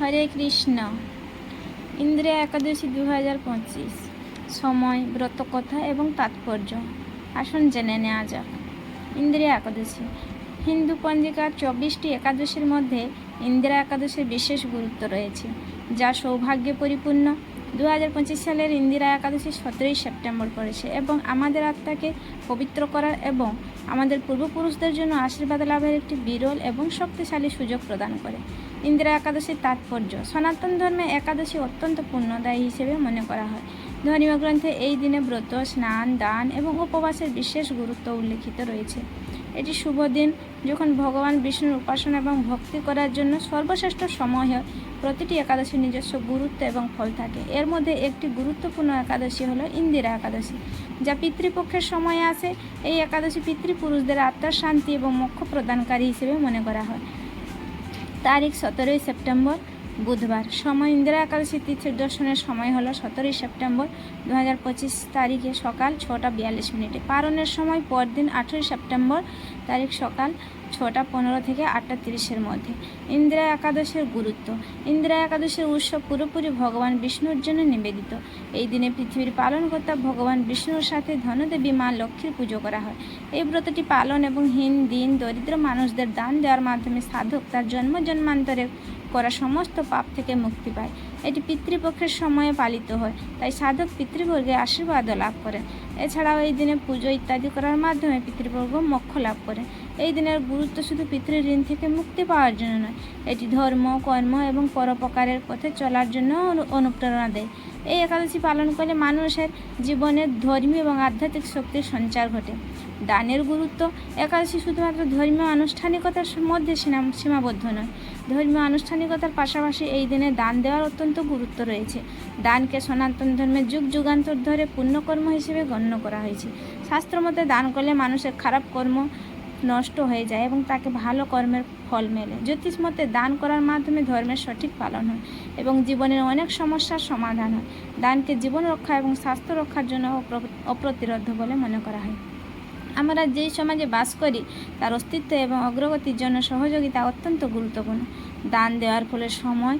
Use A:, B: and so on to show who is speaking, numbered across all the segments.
A: হরে কৃষ্ণ। ইন্দ্রিয়া একাদশী দু হাজার পঁচিশ। সময়, ব্রতকথা এবং তাৎপর্য। আসুন জেনে নেওয়া যাক। ইন্দ্রিয়া একাদশী। হিন্দু পঞ্জিকার চব্বিশটি একাদশীর মধ্যে ইন্দিরা একাদশীর বিশেষ গুরুত্ব রয়েছে, যা সৌভাগ্যে পরিপূর্ণ। দু হাজার পঁচিশ সালের ইন্দিরা একাদশী সতেরোই সেপ্টেম্বর পড়েছে এবং আমাদের আত্মাকে পবিত্র করার এবং আমাদের পূর্বপুরুষদের জন্য আশীর্বাদ লাভের একটি বিরল এবং শক্তিশালী সুযোগ প্রদান করে। ইন্দিরা একাদশীর তাৎপর্য, সনাতন ধর্মে একাদশী অত্যন্ত পুণ্যদায়ী হিসেবে মনে করা হয়। ধর্মীয় গ্রন্থে এই দিনে ব্রত, স্নান, দান এবং উপবাসের বিশেষ গুরুত্ব উল্লেখিত রয়েছে। এটি শুভ দিন। যখন ভগবান বিষ্ণুর উপাসনা এবং ভক্তি করার জন্য সর্বশ্রেষ্ঠ সময় হয়, প্রতিটি একাদশীর নিজস্ব গুরুত্ব এবং ফল থাকে। এর মধ্যে একটি গুরুত্বপূর্ণ একাদশী হলো ইন্দিরা একাদশী, যা পিতৃপক্ষের সময়ে আসে। এই একাদশী পিতৃপুরুষদের আত্মার শান্তি এবং মোক্ষ প্রদানকারী হিসেবে মনে করা হয়। তারিখ সতেরোই সেপ্টেম্বর বুধবার। সময় ইন্দিরা তিথির দর্শনের সময় হলো সতেরোই সেপ্টেম্বর দু হাজার পঁচিশ তারিখে সকাল ছটা বিয়াল্লিশ মিনিটে। পালনের সময় পরদিন আঠেরোই সেপ্টেম্বর তারিখ সকাল ছটা পনেরো থেকে আটটা তিরিশের মধ্যে। ইন্দিরা একাদশের গুরুত্ব। ইন্দিরা একাদশের উৎসব পুরোপুরি ভগবান বিষ্ণুর জন্য নিবেদিত। এই দিনে পৃথিবীর পালনকর্তা ভগবান বিষ্ণুর সাথে ধনদেবী মা লক্ষ্মীর পুজো করা হয়। এই ব্রতটি পালন এবং হীন, দিন, দরিদ্র মানুষদের দান দেওয়ার মাধ্যমে সাধক তার জন্ম জন্মান্তরে করা সমস্ত পাপ থেকে মুক্তি পায়। এটি পিতৃপক্ষের সময়ে পালিত হয়, তাই সাধক পিতৃবর্গের আশীর্বাদও লাভ করেন এছাড়াও এই দিনে পুজো ইত্যাদি করার মাধ্যমে পিতৃবর্গ মোক্ষ লাভ করে। এই দিনের গুরুত্ব শুধু পিতৃ ঋণ থেকে মুক্তি পাওয়ার জন্য নয়, এটি ধর্ম, কর্ম এবং পরোপকারের পথে চলার জন্য অনু- অনুপ্রেরণা দেয়। এই একাদশী পালন করলে মানুষের জীবনের ধর্মীয় এবং আধ্যাত্মিক শক্তির সঞ্চার ঘটে। দানের গুরুত্ব, একাদশী শুধুমাত্র ধর্মীয় আনুষ্ঠানিকতার মধ্যে সীমাবদ্ধ নয়। ধর্মীয় আনুষ্ঠানিকতার পাশাপাশি এই দিনে দান দেওয়ার অত্যন্ত গুরুত্ব রয়েছে। দানকে সনাতন ধর্মের যুগ যুগান্তর ধরে পুণ্যকর্ম হিসেবে গণ্য করা হয়েছে। শাস্ত্রমতে দান করলে মানুষের খারাপ কর্ম নষ্ট হয়ে যায় এবং তাকে ভালো কর্মের ফল মেলে। জ্যোতিষ মতে দান করার মাধ্যমে ধর্মের সঠিক পালন হয় এবং জীবনের অনেক সমস্যার সমাধান হয়। দানকে জীবন রক্ষা এবং স্বাস্থ্য রক্ষার জন্য অপ্র- অপ্রতিরোধ বলে মনে করা হয়। আমরা যেই সমাজে বাস করি তার অস্তিত্ব এবং অগ্রগতির জন্য সহযোগিতা অত্যন্ত গুরুত্বপূর্ণ। দান দেওয়ার ফলে সময়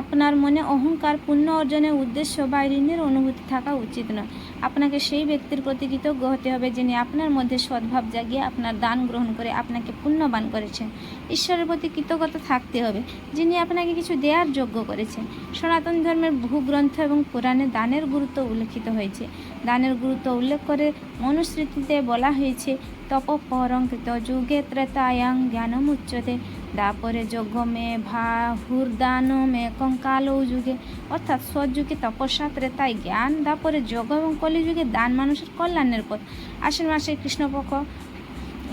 A: আপনার মনে অহংকার পুণ্য অর্জনের উদ্দেশ্য বা ঋণের অনুভূতি থাকা উচিত নয়। আপনাকে সেই ব্যক্তির প্রতি কৃতজ্ঞ হতে হবে যিনি আপনার মধ্যে সদ্ভাব জাগিয়ে আপনার দান গ্রহণ করে আপনাকে পুণ্যবান করেছেন। ঈশ্বরের প্রতি কৃতজ্ঞতা থাকতে হবে যিনি আপনাকে কিছু দেওয়ার যোগ্য করেছেন। সনাতন ধর্মের ভূগ্রন্থ এবং পুরাণে দানের গুরুত্ব উল্লেখিত হয়েছে। দানের গুরুত্ব উল্লেখ করে মনুস্মৃতিতে বলা হয়েছে তপ তপপরঙ্কৃত যুগে ত্রেতায়াং জ্ঞানম উচ্চতে দাপরে যজ্ঞ মে ভা হুরদান মে কঙ্কালৌ যুগে। অর্থাৎ সৎযুগে তপস্যা ত্রেতায় জ্ঞান, তারপরে যজ্ঞ এবং কলিযুগে দান মানুষের কল্যাণের পথ। আশ্বিন মাসে কৃষ্ণপক্ষ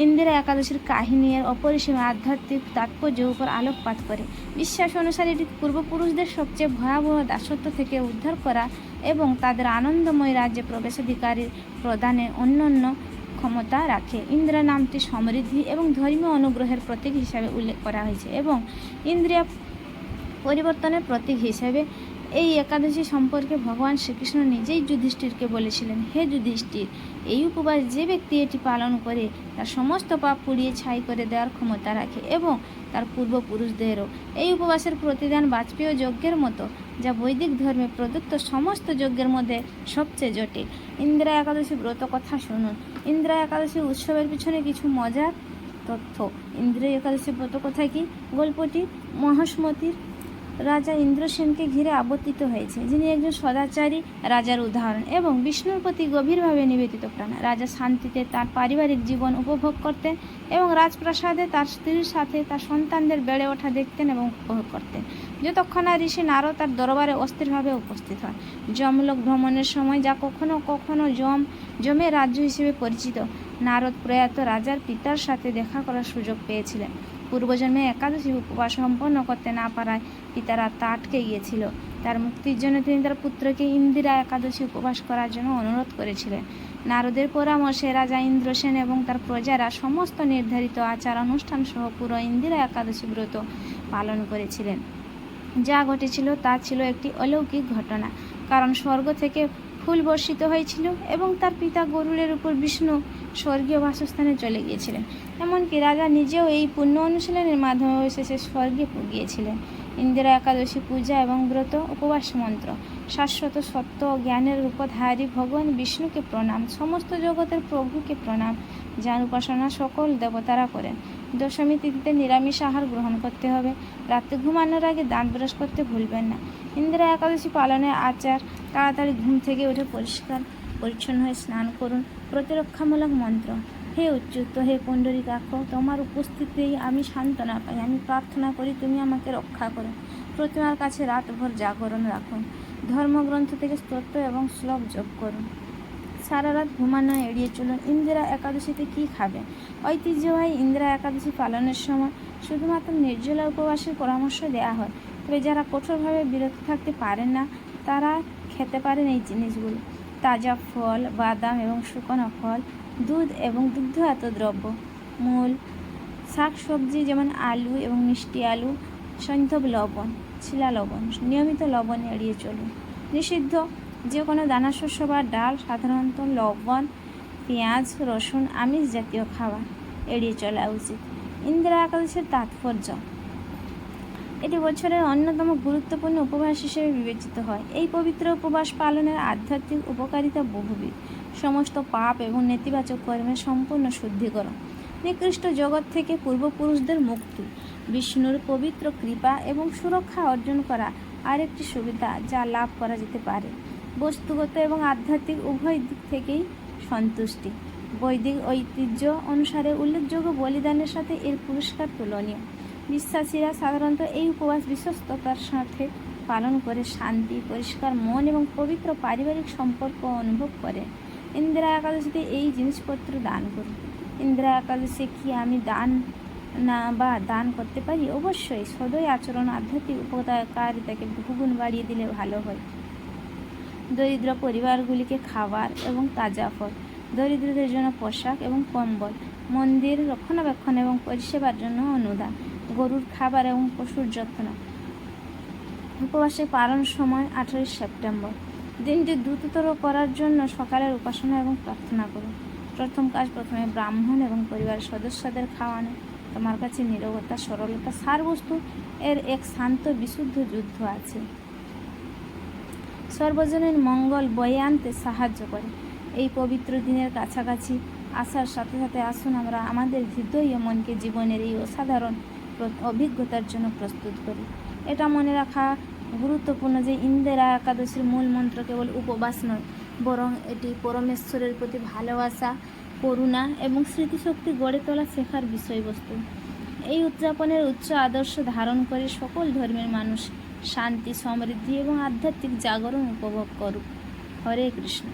A: ইন্দিরা একাদশীর কাহিনী এর অপরিসীম আধ্যাত্মিক তাৎপর্যের উপর আলোকপাত করে। বিশ্বাস অনুসারে এটি পূর্বপুরুষদের সবচেয়ে ভয়াবহ দাসত্ব থেকে উদ্ধার করা এবং তাদের আনন্দময় রাজ্যে প্রবেশাধিকারীর প্রদানে অন্যান্য ক্ষমতা রাখে। ইন্দ্রা নামটি সমৃদ্ধি এবং ধর্মীয় অনুগ্রহের প্রতীক হিসাবে উল্লেখ করা হয়েছে এবং ইন্দ্রিয়া পরিবর্তনের প্রতীক হিসেবে এই একাদশী সম্পর্কে ভগবান শ্রীকৃষ্ণ নিজেই যুধিষ্ঠিরকে বলেছিলেন, হে যুধিষ্ঠির, এই উপবাস যে ব্যক্তি এটি পালন করে, তার সমস্ত পাপ পুড়িয়ে ছাই করে দেওয়ার ক্ষমতা রাখে এবং তার পূর্বপুরুষদেরও। এই উপবাসের প্রতিদান বাজপেয় যজ্ঞের মতো। যা বৈদিক ধর্মে প্রদত্ত সমস্ত যজ্ঞের মধ্যে সবচেয়ে জটিল। ইন্দিরা একাদশী ব্রত কথা শুনুন। ইন্দিরা একাদশী উৎসবের পিছনে কিছু মজার তথ্য। ইন্দ্র একাদশী ব্রত কথা কি? গল্পটি মহাসমতির রাজা ইন্দ্রসেনকে ঘিরে আবর্তিত হয়েছে, যিনি একজন সদাচারী রাজার উদাহরণ এবং বিষ্ণুর প্রতি গভীরভাবে নিবেদিত প্রাণ। রাজা শান্তিতে তার পারিবারিক জীবন উপভোগ করতেন এবং রাজপ্রাসাদে তার স্ত্রীর সাথে তার সন্তানদের বেড়ে ওঠা দেখতেন এবং উপভোগ করতেন। যতক্ষণ না ঋষি নারদ তার দরবারে অস্থিরভাবে উপস্থিত হয়, যমলোক ভ্রমণের সময় যা কখনো কখনো যম যমের রাজ্য হিসেবে পরিচিত। নারদ প্রয়াত রাজার পিতার সাথে দেখা করার সুযোগ পেয়েছিলেন। পূর্বজন্মে একাদশী উপবাস সম্পন্ন করতে না পারায় পিতার আত্মা আটকে গিয়েছিল। তার মুক্তির জন্য তিনি তার পুত্রকে ইন্দিরা একাদশী উপবাস করার জন্য অনুরোধ করেছিলেন। নারদের পরামর্শে রাজা ইন্দ্রসেন এবং তার প্রজারা সমস্ত নির্ধারিত আচার অনুষ্ঠান সহ পুরো ইন্দিরা একাদশী ব্রত পালন করেছিলেন। যা ঘটেছিল তা ছিল একটি অলৌকিক ঘটনা। কারণ স্বর্গ থেকে ফুল বর্ষিত হয়েছিল এবং তার পিতা গরুড়ের উপর বিষ্ণু স্বর্গীয় বাসস্থানে চলে গিয়েছিলেন। এমনকি রাজা নিজেও এই পুণ্য অনুশীলনের মাধ্যমে অবশেষে স্বর্গে গিয়েছিলেন ইন্দিরা একাদশী পূজা এবং ব্রত, উপবাস মন্ত্র। শাশ্বত সত্য জ্ঞানের রূপধারী ভগবান বিষ্ণুকে প্রণাম। সমস্ত জগতের প্রভুকে প্রণাম, যার উপাসনা সকল দেবতারা করেন। দশমী তিথিতে নিরামিষ আহার গ্রহণ করতে হবে। রাতে ঘুমানোর আগে দাঁত ব্রাশ করতে ভুলবেন না। ইন্দিরা একাদশী পালনের আচার, তাড়াতাড়ি ঘুম থেকে উঠে পরিষ্কার, পরিচ্ছন্ন হয়ে স্নান করুন। প্রতিরক্ষামূলক মন্ত্র, হে উচ্চুত হে পুণ্ডরীকাক্ষ, তোমার উপস্থিতিতেই আমি সান্ত্বনা পাই। আমি প্রার্থনা করি তুমি আমাকে রক্ষা করো। প্রতিমার কাছে রাতভর জাগরণ রাখুন। ধর্মগ্রন্থ থেকে স্তোত্র এবং শ্লোক যোগ করুন। সারা রাত ঘুমানো এড়িয়ে চলুন। ইন্দিরা একাদশীতে কী খাবেন ঐতিহ্যবাহী ইন্দিরা একাদশী পালনের সময় শুধুমাত্র নির্জলা উপবাসের পরামর্শ দেওয়া হয়। তবে যারা কঠোরভাবে বিরত থাকতে পারেন না, তারা খেতে পারেন এই জিনিসগুলো। তাজা ফল, বাদাম এবং শুকনো ফল, দুধ এবং দুগ্ধজাত দ্রব্য, মূল শাক সবজি যেমন আলু এবং মিষ্টি আলু সৈন্ধব লবণ। শিলা লবণ, নিয়মিত লবণ এড়িয়ে চলুন। নিষিদ্ধ, যে কোনো দানাশস্য বা ডাল, সাধারণত লবণ, পেঁয়াজ, রসুন, আমিষ জাতীয় খাবার এড়িয়ে চলা উচিত। ইন্দিরা একাদশীর তাৎপর্য। এটি বছরের অন্যতম গুরুত্বপূর্ণ উপবাস হিসেবে বিবেচিত হয়। এই পবিত্র উপবাস পালনের আধ্যাত্মিক উপকারিতা বহুবিধ। সমস্ত পাপ এবং নেতিবাচক কর্মের সম্পূর্ণ শুদ্ধিকরণ। নিকৃষ্ট জগৎ থেকে পূর্বপুরুষদের মুক্তি। বিষ্ণুর পবিত্র কৃপা এবং সুরক্ষা অর্জন করা আরেকটি সুবিধা যা লাভ করা যেতে পারে। বস্তুগত এবং আধ্যাত্মিক উভয় দিক থেকেই সন্তুষ্টি। বৈদিক ঐতিহ্য অনুসারে উল্লেখযোগ্য বলিদানের সাথে এর পুরস্কার তুলনীয়। বিশ্বাসীরা সাধারণত এই উপবাস বিশ্বস্ততার সাথে পালন করে শান্তি, পরিষ্কার মন এবং পবিত্র পারিবারিক সম্পর্ক অনুভব করে। ইন্দিরা একাদশীতে এই জিনিসপত্র দান করুন ইন্দিরা একাদশী কি আমি দান না বা দান করতে পারি? অবশ্যই। সদয় আচরণ আধ্যাত্মিক উপকারিতাকে বহুগুণ বাড়িয়ে দিলে ভালো হয়। দরিদ্র পরিবারগুলিকে খাবার এবং তাজা ফল, দরিদ্রদের জন্য পোশাক এবং কম্বল, মন্দির রক্ষণাবেক্ষণ এবং পরিষেবার জন্য অনুদান, গরুর খাবার এবং পশুর যত্ন। উপবাসে পালন সময় আঠারোই সেপ্টেম্বর। দিনটি দ্রুততর করার জন্য সকালের উপাসনা এবং প্রার্থনা করুন। প্রথম কাজ প্রথমে ব্রাহ্মণ এবং পরিবারের সদস্যদের খাওয়ানো। তোমার কাছে নিরবতা, সরলতা, সারবস্তু, এর এক শান্ত, বিশুদ্ধ যুদ্ধ আছে। সর্বজনীন মঙ্গল বয়ে আনতে সাহায্য করে। এই পবিত্র দিনের কাছাকাছি আসার সাথে সাথে আসুন আমরা আমাদের হৃদয় মনকে জীবনের এই অসাধারণ অভিজ্ঞতার জন্য প্রস্তুত করি। এটা মনে রাখা গুরুত্বপূর্ণ যে ইন্দিরা একাদশীর মূল মন্ত্র কেবল উপবাস নয় বরং এটি পরমেশ্বরের প্রতি ভালোবাসা, করুণা এবং স্মৃতিশক্তি গড়ে তোলা শেখার বিষয়বস্তু। এই উদযাপনের উচ্চ আদর্শ ধারণ করে সকল ধর্মের মানুষ শান্তি, সমৃদ্ধি এবং আধ্যাত্মিক জাগরণ উপভোগ করুক। হরে কৃষ্ণ।